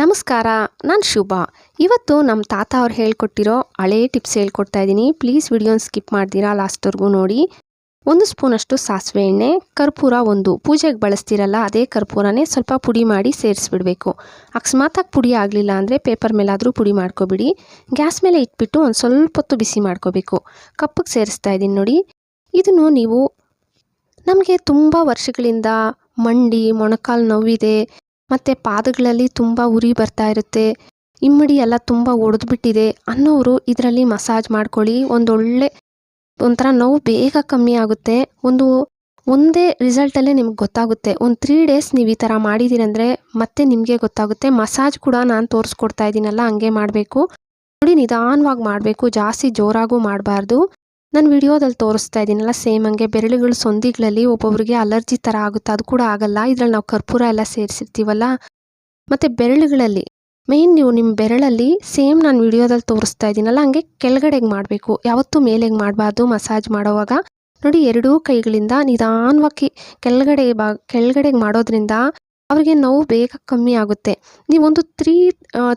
ನಮಸ್ಕಾರ, ನಾನು ಶುಭ. ಇವತ್ತು ನಮ್ಮ ತಾತ ಅವ್ರು ಹೇಳ್ಕೊಟ್ಟಿರೋ ಹಳೇ ಟಿಪ್ಸ್ ಹೇಳ್ಕೊಡ್ತಾ ಇದ್ದೀನಿ. ಪ್ಲೀಸ್ ವಿಡಿಯೋನ ಸ್ಕಿಪ್ ಮಾಡ್ತೀರಾ ಲಾಸ್ಟ್ವರೆಗೂ ನೋಡಿ. ಒಂದು ಸ್ಪೂನಷ್ಟು ಸಾಸಿವೆ ಎಣ್ಣೆ, ಕರ್ಪೂರ ಒಂದು. ಪೂಜೆಗೆ ಬಳಸ್ತಿರಲ್ಲ, ಅದೇ ಕರ್ಪೂರನೇ ಸ್ವಲ್ಪ ಪುಡಿ ಮಾಡಿ ಸೇರಿಸ್ಬಿಡಬೇಕು. ಅಕಸ್ಮಾತಾಗಿ ಪುಡಿ ಆಗಲಿಲ್ಲ ಅಂದರೆ ಪೇಪರ್ ಮೇಲಾದರೂ ಪುಡಿ ಮಾಡ್ಕೊಬಿಡಿ. ಗ್ಯಾಸ್ ಮೇಲೆ ಇಟ್ಬಿಟ್ಟು ಒಂದು ಸ್ವಲ್ಪ ಹೊತ್ತು ಬಿಸಿ ಮಾಡ್ಕೋಬೇಕು. ಕಪ್ಪಿಗೆ ಸೇರಿಸ್ತಾ ಇದ್ದೀನಿ ನೋಡಿ. ಇದನ್ನು ನೀವು ನಮಗೆ ತುಂಬ ವರ್ಷಗಳಿಂದ ಮಂಡಿ, ಮೊಣಕಾಲು ನೋವಿದೆ ಮತ್ತು ಪಾದಗಳಲ್ಲಿ ತುಂಬ ಉರಿ ಬರ್ತಾ ಇರುತ್ತೆ. ಇಮ್ಮಡಿ ಎಲ್ಲ ತುಂಬ ಒಡೆದ್ಬಿಟ್ಟಿದೆ. ಅನ್ನೋರು ಇದರಲ್ಲಿ ಮಸಾಜ್ ಮಾಡ್ಕೊಳ್ಳಿ. ಒಂದೊಳ್ಳೆ, ಒಂಥರ ನೋವು ಬೇಗ ಕಮ್ಮಿ ಆಗುತ್ತೆ. ಒಂದು, ಒಂದೇ ರಿಸಲ್ಟಲ್ಲೇ ನಿಮ್ಗೆ ಗೊತ್ತಾಗುತ್ತೆ. ಒಂದು ತ್ರೀ ಡೇಸ್ ನೀವು ಈ ಥರ ಮಾಡಿದ್ದೀರಂದರೆ ಮತ್ತೆ ನಿಮಗೆ ಗೊತ್ತಾಗುತ್ತೆ. ಮಸಾಜ್ ಕೂಡ ನಾನು ತೋರಿಸ್ಕೊಡ್ತಾ ಇದ್ದೀನಲ್ಲ ಹಂಗೆ ಮಾಡಬೇಕು. ನೋಡಿ ನಿಧಾನವಾಗಿ ಮಾಡಬೇಕು. ಜಾಸ್ತಿ ಜೋರಾಗೂ ಮಾಡಬಾರ್ದು. ನಾನು ವಿಡಿಯೋದಲ್ಲಿ ತೋರಿಸ್ತಾ ಇದ್ದೀನಲ್ಲ ಸೇಮ್ ಹಂಗೆ ಬೆರಳುಗಳು ಸೊಂದಿಗಳಲ್ಲಿ ಒಬ್ಬೊಬ್ರಿಗೆ ಅಲರ್ಜಿ ಥರ ಆಗುತ್ತೆ, ಅದು ಕೂಡ ಆಗಲ್ಲ. ಇದ್ರಲ್ಲಿ ನಾವು ಕರ್ಪೂರ ಎಲ್ಲ ಸೇರಿಸಿರ್ತೀವಲ್ಲ. ಮತ್ತು ಬೆರಳುಗಳಲ್ಲಿ ಮೇಯ್ನ್ ನೀವು ನಿಮ್ಮ ಬೆರಳಲ್ಲಿ ಸೇಮ್ ನಾನು ವಿಡಿಯೋದಲ್ಲಿ ತೋರಿಸ್ತಾ ಇದ್ದೀನಲ್ಲ ಹಂಗೆ ಕೆಳಗಡೆಗೆ ಮಾಡಬೇಕು. ಯಾವತ್ತೂ ಮೇಲೆಗೆ ಮಾಡಬಾರ್ದು ಮಸಾಜ್ ಮಾಡೋವಾಗ. ನೋಡಿ, ಎರಡೂ ಕೈಗಳಿಂದ ನಿಧಾನವಾಗಿ ಕೆಳಗಡೆ ಬಾ, ಕೆಳಗಡೆಗೆ ಮಾಡೋದ್ರಿಂದ ಅವ್ರಿಗೆ ನೋವು ಬೇಗ ಕಮ್ಮಿ ಆಗುತ್ತೆ. ನೀವೊಂದು ತ್ರೀ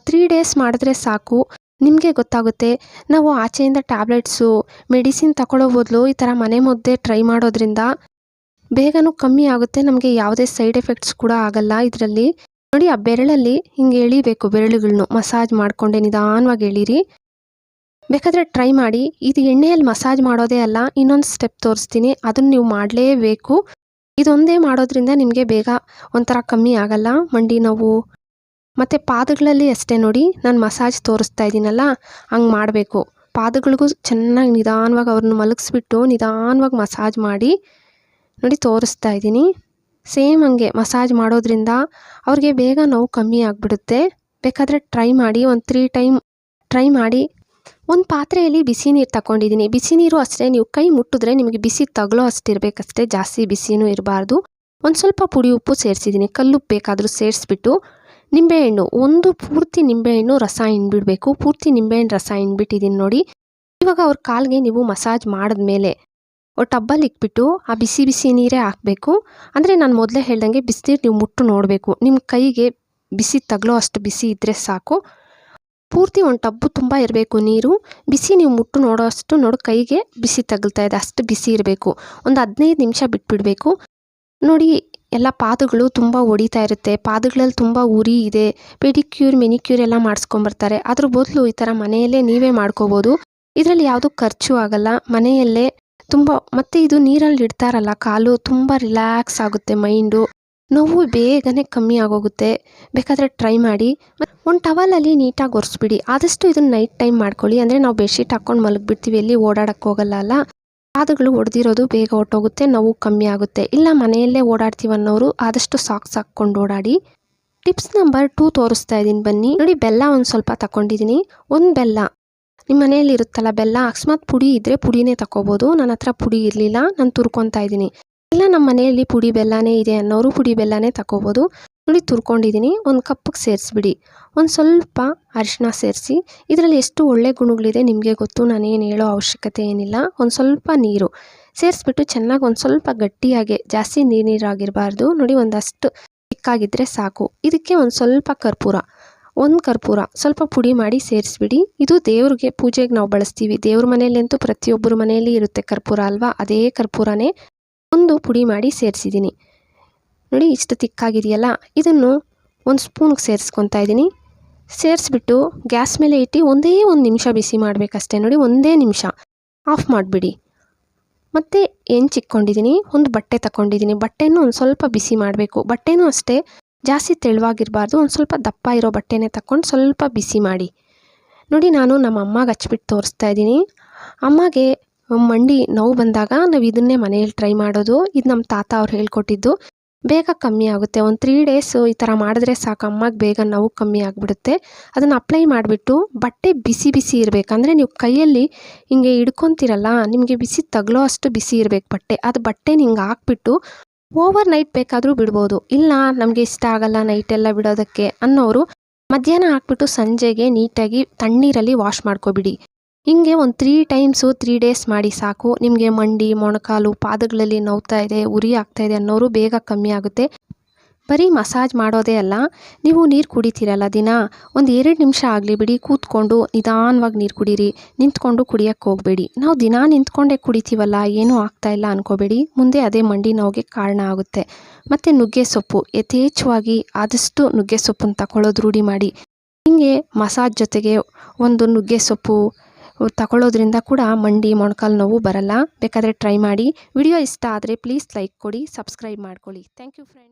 ತ್ರೀ ಡೇಸ್ ಮಾಡಿದ್ರೆ ಸಾಕು. ನಿಮಗೆ ಗೊತ್ತಾಗುತ್ತೆ. ನಾವು ಆಚೆಯಿಂದ ಟ್ಯಾಬ್ಲೆಟ್ಸು, ಮೆಡಿಸಿನ್ ತಗೊಳ್ಳೋ ಬದಲು ಈ ಥರ ಮನೆ ಮದ್ದೇ ಟ್ರೈ ಮಾಡೋದ್ರಿಂದ ಬೇಗನೂ ಕಮ್ಮಿ ಆಗುತ್ತೆ. ನಮಗೆ ಯಾವುದೇ ಸೈಡ್ ಎಫೆಕ್ಟ್ಸ್ ಕೂಡ ಆಗಲ್ಲ ಇದರಲ್ಲಿ. ನೋಡಿ, ಆ ಬೆರಳಲ್ಲಿ ಹಿಂಗೆ ಎಳಿಬೇಕು ಬೆರಳುಗಳನ್ನು ಮಸಾಜ್ ಮಾಡಿಕೊಂಡೆ ನಿಧಾನವಾಗಿ ಎಳೀರಿ. ಬೇಕಾದರೆ ಟ್ರೈ ಮಾಡಿ. ಇದು ಎಣ್ಣೆಯಲ್ಲಿ ಮಸಾಜ್ ಮಾಡೋದೇ ಅಲ್ಲ, ಇನ್ನೊಂದು ಸ್ಟೆಪ್ ತೋರಿಸ್ತೀನಿ. ಅದನ್ನು ನೀವು ಮಾಡಲೇಬೇಕು. ಇದೊಂದೇ ಮಾಡೋದ್ರಿಂದ ನಿಮಗೆ ಬೇಗ ಒಂಥರ ಕಮ್ಮಿ ಆಗಲ್ಲ. ಮಂಡಿ ನೋವು ಮತ್ತು ಪಾದಗಳಲ್ಲಿ ಅಷ್ಟೇ ನೋಡಿ ನಾನು ಮಸಾಜ್ ತೋರಿಸ್ತಾ ಇದ್ದೀನಲ್ಲ ಹಂಗೆ ಮಾಡಬೇಕು. ಪಾದಗಳಿಗೂ ಚೆನ್ನಾಗಿ ನಿಧಾನವಾಗಿ ಅವ್ರನ್ನ ಮಲಗಿಸ್ಬಿಟ್ಟು ನಿಧಾನವಾಗಿ ಮಸಾಜ್ ಮಾಡಿ ನೋಡಿ ತೋರಿಸ್ತಾ ಇದ್ದೀನಿ ಸೇಮ್ ಹಂಗೆ ಮಸಾಜ್ ಮಾಡೋದ್ರಿಂದ ಅವ್ರಿಗೆ ಬೇಗ ನೋವು ಕಮ್ಮಿ ಆಗಿಬಿಡುತ್ತೆ. ಬೇಕಾದರೆ ಟ್ರೈ ಮಾಡಿ, ಒಂದು ತ್ರೀ ಟೈಮ್ ಟ್ರೈ ಮಾಡಿ. ಒಂದು ಪಾತ್ರೆಯಲ್ಲಿ ಬಿಸಿ ನೀರು ತಗೊಂಡಿದ್ದೀನಿ ಬಿಸಿ ನೀರು ಅಷ್ಟೇ, ನೀವು ಕೈ ಮುಟ್ಟಿದ್ರೆ ನಿಮಗೆ ಬಿಸಿ ತಗಲೋ ಅಷ್ಟಿರಬೇಕಷ್ಟೇ ಜಾಸ್ತಿ ಬಿಸಿನೂ ಇರಬಾರ್ದು. ಒಂದು ಸ್ವಲ್ಪ ಪುಡಿ ಉಪ್ಪು ಸೇರಿಸಿದ್ದೀನಿ ಕಲ್ಲುಪ್ಪು ಬೇಕಾದರೂ ಸೇರಿಸ್ಬಿಟ್ಟು ನಿಂಬೆಹಣ್ಣು, ಒಂದು ಪೂರ್ತಿ ನಿಂಬೆಹಣ್ಣು ರಸ ಹಿಂಡ್ಬಿಡಬೇಕು ಪೂರ್ತಿ ನಿಂಬೆಹಣ್ಣು ರಸ ಹಿಂಡ್ಬಿಟ್ಟಿದ್ದೀನಿ ನೋಡಿ. ಇವಾಗ ಅವ್ರ ಕಾಲಿಗೆ ನೀವು ಮಸಾಜ್ ಮಾಡಿದ್ಮೇಲೆ ಟಬ್ಬಲ್ಲಿ ಇಕ್ಬಿಟ್ಟು ಆ ಬಿಸಿ ಬಿಸಿ ನೀರೇ ಹಾಕಬೇಕು. ಅಂದರೆ ನಾನು ಮೊದಲೇ ಹೇಳ್ದಂಗೆ ಬಿಸಿನೀರು ನೀವು ಮುಟ್ಟು ನೋಡಬೇಕು. ನಿಮ್ಮ ಕೈಗೆ ಬಿಸಿ ತಗಲೋ ಅಷ್ಟು ಬಿಸಿ ಇದ್ದರೆ ಸಾಕು. ಪೂರ್ತಿ ಒಂದು ಟಬ್ಬು ತುಂಬ ಇರಬೇಕು ನೀರು. ಬಿಸಿ ನೀವು ಮುಟ್ಟು ನೋಡೋ ಅಷ್ಟು ನೋಡು ಕೈಗೆ ಬಿಸಿ ತಗಲ್ತಾ ಇದೆ, ಅಷ್ಟು ಬಿಸಿ ಇರಬೇಕು. ಒಂದು ಹದಿನೈದು ನಿಮಿಷ ಬಿಟ್ಬಿಡಬೇಕು. ನೋಡಿ ಎಲ್ಲ ಪಾದಗಳು ತುಂಬ ಒಡಿತಾ ಇರುತ್ತೆ. ಪಾದಗಳಲ್ಲಿ ತುಂಬ ಉರಿ ಇದೆ. ಪೆಡಿಕ್ಯೂರ್, ಮೆನಿಕ್ಯೂರ್ ಎಲ್ಲ ಮಾಡಿಸ್ಕೊಂಬರ್ತಾರೆ. ಅದ್ರ ಬದಲು ಈ ಥರ ಮನೆಯಲ್ಲೇ ನೀವೇ ಮಾಡ್ಕೋಬೋದು. ಇದರಲ್ಲಿ ಯಾವುದೂ ಖರ್ಚು ಆಗಲ್ಲ. ಮನೆಯಲ್ಲೇ ತುಂಬ, ಮತ್ತು ಇದು ನೀರಲ್ಲಿ ಇಡ್ತಾರಲ್ಲ, ಕಾಲು ತುಂಬ ರಿಲ್ಯಾಕ್ಸ್ ಆಗುತ್ತೆ ಮೈಂಡು. ನೋವು ಬೇಗನೆ ಕಮ್ಮಿ ಆಗೋಗುತ್ತೆ. ಬೇಕಾದರೆ ಟ್ರೈ ಮಾಡಿ. ಒಂದು ಟವಲಲ್ಲಿ ನೀಟಾಗಿ ಒರೆಸ್ಬಿಡಿ. ಆದಷ್ಟು ಇದನ್ನು ನೈಟ್ ಟೈಮ್ ಮಾಡ್ಕೊಳ್ಳಿ. ಅಂದರೆ ನಾವು ಬೆಡ್ಶೀಟ್ ಹಾಕ್ಕೊಂಡು ಮಲಗಿಬಿಡ್ತೀವಿ. ಎಲ್ಲಿ ಓಡಾಡಕ್ಕೆ ಹೋಗಲ್ಲ ಅಲ್ಲ. ಪಾದಗಳು ಒಡೆದಿರೋದು ಬೇಗ ಹೊಟ್ಟೋಗುತ್ತೆ ನೋವು ಕಮ್ಮಿ ಆಗುತ್ತೆ. ಇಲ್ಲ ಮನೆಯಲ್ಲೇ ಓಡಾಡ್ತೀವಿ ಅನ್ನೋರು ಆದಷ್ಟು ಸಾಕ್ಸ್ ಹಾಕ್ಕೊಂಡು ಓಡಾಡಿ. ಟಿಪ್ಸ್ ನಂಬರ್ ಟೂ ತೋರಿಸ್ತಾ ಇದ್ದೀನಿ ಬನ್ನಿ. ನೋಡಿ, ಬೆಲ್ಲ ಒಂದು ಸ್ವಲ್ಪ ತಗೊಂಡಿದ್ದೀನಿ ಒಂದು ಬೆಲ್ಲ. ನಿಮ್ಮ ಮನೆಯಲ್ಲಿ ಇರುತ್ತಲ್ಲ ಬೆಲ್ಲ, ಅಕಸ್ಮಾತ್ ಪುಡಿ ಇದ್ದರೆ ಪುಡಿನೇ ತಗೋಬೋದು ನನ್ನ ಹತ್ರ ಪುಡಿ ಇರಲಿಲ್ಲ, ನಾನು ತುರ್ಕೊತಾ ಇದ್ದೀನಿ. ಇಲ್ಲ ನಮ್ಮ ಮನೆಯಲ್ಲಿ ಪುಡಿ ಬೆಲ್ಲನೇ ಇದೆ ಅನ್ನೋರು ಪುಡಿ ಬೆಲ್ಲನೇ ತಗೋಬೋದು ನೋಡಿ ತುರ್ಕೊಂಡಿದ್ದೀನಿ, ಒಂದು ಕಪ್ಪಿಗೆ ಸೇರಿಸ್ಬಿಡಿ. ಒಂದು ಸ್ವಲ್ಪ ಅರಿಶಿನ ಸೇರಿಸಿ, ಇದರಲ್ಲಿ ಎಷ್ಟು ಒಳ್ಳೆ ಗುಣಗಳಿದೆ ನಿಮಗೆ ಗೊತ್ತು, ನಾನೇನು ಹೇಳೋ ಅವಶ್ಯಕತೆ ಏನಿಲ್ಲ. ಒಂದು ಸ್ವಲ್ಪ ನೀರು ಸೇರಿಸ್ಬಿಟ್ಟು ಚೆನ್ನಾಗಿ ಒಂದು ಸ್ವಲ್ಪ ಗಟ್ಟಿಯಾಗೆ, ಜಾಸ್ತಿ ನೀರು ನೀರಾಗಿರಬಾರ್ದು ನೋಡಿ ಒಂದಷ್ಟು ಚಿಕ್ಕಾಗಿದ್ದರೆ ಸಾಕು. ಇದಕ್ಕೆ ಒಂದು ಸ್ವಲ್ಪ ಕರ್ಪೂರ, ಒಂದು ಕರ್ಪೂರ ಸ್ವಲ್ಪ ಪುಡಿ ಮಾಡಿ ಸೇರಿಸ್ಬಿಡಿ. ಇದು ದೇವ್ರಿಗೆ ಪೂಜೆಗೆ ನಾವು ಬಳಸ್ತೀವಿ. ದೇವ್ರ ಮನೆಯಲ್ಲಂತೂ ಪ್ರತಿಯೊಬ್ಬರ ಮನೆಯಲ್ಲಿ ಇರುತ್ತೆ ಕರ್ಪೂರ ಅಲ್ವಾ? ಅದೇ ಕರ್ಪೂರನೇ. ಒಂದು ಪುಡಿ ಮಾಡಿ ಸೇರಿಸಿದ್ದೀನಿ. ನೋಡಿ, ಇಷ್ಟು ತಿಕ್ಕಾಗಿದೆಯಲ್ಲ? ಇದನ್ನು ಒಂದು ಸ್ಪೂನ್ಗೆ ಸೇರಿಸ್ಕೊತಾ ಇದ್ದೀನಿ. ಸೇರಿಸ್ಬಿಟ್ಟು ಗ್ಯಾಸ್ ಮೇಲೆ ಇಟ್ಟು ಒಂದೇ ಒಂದು ನಿಮಿಷ ಬಿಸಿ ಮಾಡಬೇಕಷ್ಟೇ. ನೋಡಿ, ಒಂದೇ ನಿಮಿಷ. ಆಫ್ ಮಾಡಿಬಿಡಿ. ಮತ್ತು ಚಿಕ್ಕೊಂಡಿದ್ದೀನಿ ಒಂದು ಬಟ್ಟೆ ತಗೊಂಡಿದ್ದೀನಿ ಬಟ್ಟೆನೂ ಒಂದು ಸ್ವಲ್ಪ ಬಿಸಿ ಮಾಡಬೇಕು. ಬಟ್ಟೆನೂ ಅಷ್ಟೇ ಜಾಸ್ತಿ ತೆಳುವಾಗಿರಬಾರ್ದು. ಒಂದು ಸ್ವಲ್ಪ ದಪ್ಪ ಇರೋ ಬಟ್ಟೆನೇ ತಗೊಂಡು ಸ್ವಲ್ಪ ಬಿಸಿ ಮಾಡಿ. ನೋಡಿ, ನಾನು ನಮ್ಮ ಅಮ್ಮಗೆ ಹಚ್ಬಿಟ್ಟು ತೋರಿಸ್ತಾ ಇದ್ದೀನಿ. ಅಮ್ಮಗೆ ಮಂಡಿ ನೋವು ಬಂದಾಗ ನಾವು ಇದನ್ನೇ ಮನೆಯಲ್ಲಿ ಟ್ರೈ ಮಾಡೋದು. ಇದು ನಮ್ಮ ತಾತ ಅವ್ರು ಹೇಳ್ಕೊಟ್ಟಿದ್ದು. ಬೇಗ ಕಮ್ಮಿ ಆಗುತ್ತೆ. ಒಂದು ತ್ರೀ ಡೇಸು ಈ ಥರ ಮಾಡಿದ್ರೆ ಸಾಕು. ಅಮ್ಮಗೆ ಬೇಗ ನೋವು ಕಮ್ಮಿ ಆಗಿಬಿಡುತ್ತೆ. ಅದನ್ನು ಅಪ್ಲೈ ಮಾಡಿಬಿಟ್ಟು ಬಟ್ಟೆ ಬಿಸಿ ಬಿಸಿ ಇರಬೇಕು. ಅಂದರೆ ನೀವು ಕೈಯಲ್ಲಿ ಹಿಂಗೆ ಹಿಡ್ಕೊತೀರಲ್ಲ, ನಿಮಗೆ ಬಿಸಿ ತಗಲೋ ಅಷ್ಟು ಬಿಸಿ ಇರಬೇಕು ಬಟ್ಟೆ. ಅದು ಬಟ್ಟೆನ ಹಿಂಗೆ ಹಾಕ್ಬಿಟ್ಟು ಓವರ್ ನೈಟ್ ಬೇಕಾದರೂ ಬಿಡ್ಬೋದು. ಇಲ್ಲ ನಮಗೆ ಇಷ್ಟ ಆಗಲ್ಲ ನೈಟೆಲ್ಲ ಬಿಡೋದಕ್ಕೆ ಅನ್ನೋರು ಮಧ್ಯಾಹ್ನ ಹಾಕ್ಬಿಟ್ಟು ಸಂಜೆಗೆ ನೀಟಾಗಿ ತಣ್ಣೀರಲ್ಲಿ ವಾಶ್ ಮಾಡ್ಕೊಬಿಡಿ. ಹಿಂಗೆ ಒಂದು ತ್ರೀ ಟೈಮ್ಸು ತ್ರೀ ಡೇಸ್ ಮಾಡಿ ಸಾಕು. ನಿಮಗೆ ಮಂಡಿ, ಮೊಣಕಾಲು, ಪಾದಗಳಲ್ಲಿ ನೋವ್ತಾ ಇದೆ, ಉರಿ ಆಗ್ತಾ ಇದೆ ಅನ್ನೋರು ಬೇಗ ಕಮ್ಮಿ ಆಗುತ್ತೆ. ಬರೀ ಮಸಾಜ್ ಮಾಡೋದೇ ಅಲ್ಲ, ನೀವು ನೀರು ಕುಡಿತೀರಲ್ಲ ದಿನ? ಒಂದು ಎರಡು ನಿಮಿಷ ಆಗಲಿ ಬಿಡಿ, ಕೂತ್ಕೊಂಡು ನಿಧಾನವಾಗಿ ನೀರು ಕುಡೀರಿ. ನಿಂತ್ಕೊಂಡು ಕುಡಿಯೋಕ್ಕೆ ಹೋಗಬೇಡಿ. ನಾವು ದಿನಾ ನಿಂತ್ಕೊಂಡೇ ಕುಡಿತೀವಲ್ಲ, ಏನೂ ಆಗ್ತಾಯಿಲ್ಲ ಅನ್ಕೋಬೇಡಿ. ಮುಂದೆ ಅದೇ ಮಂಡಿ ನೋವಿಗೆ ಕಾರಣ ಆಗುತ್ತೆ. ಮತ್ತು ನುಗ್ಗೆ ಸೊಪ್ಪು, ಯಥೇಚ್ಛವಾಗಿ ಆದಷ್ಟು ನುಗ್ಗೆ ಸೊಪ್ಪನ್ನು ತಗೊಳ್ಳೋದು ರೂಢಿ ಮಾಡಿ. ಹಿಂಗೆ ಮಸಾಜ್ ಜೊತೆಗೆ ಒಂದು ನುಗ್ಗೆ ಸೊಪ್ಪು ತಗೊಳ್ಳೋದ್ರಿಂದ ಕೂಡ ಮಂಡಿ, ಮೊಣಕಾಲು ನೋವು ಬರಲ್ಲ. ಬೇಕಾದರೆ ಟ್ರೈ ಮಾಡಿ. ವಿಡಿಯೋ ಇಷ್ಟ ಆದರೆ ಪ್ಲೀಸ್ ಲೈಕ್ ಕೊಡಿ ಸಬ್ಸ್ಕ್ರೈಬ್ ಮಾಡ್ಕೊಳ್ಳಿ. Thank you friend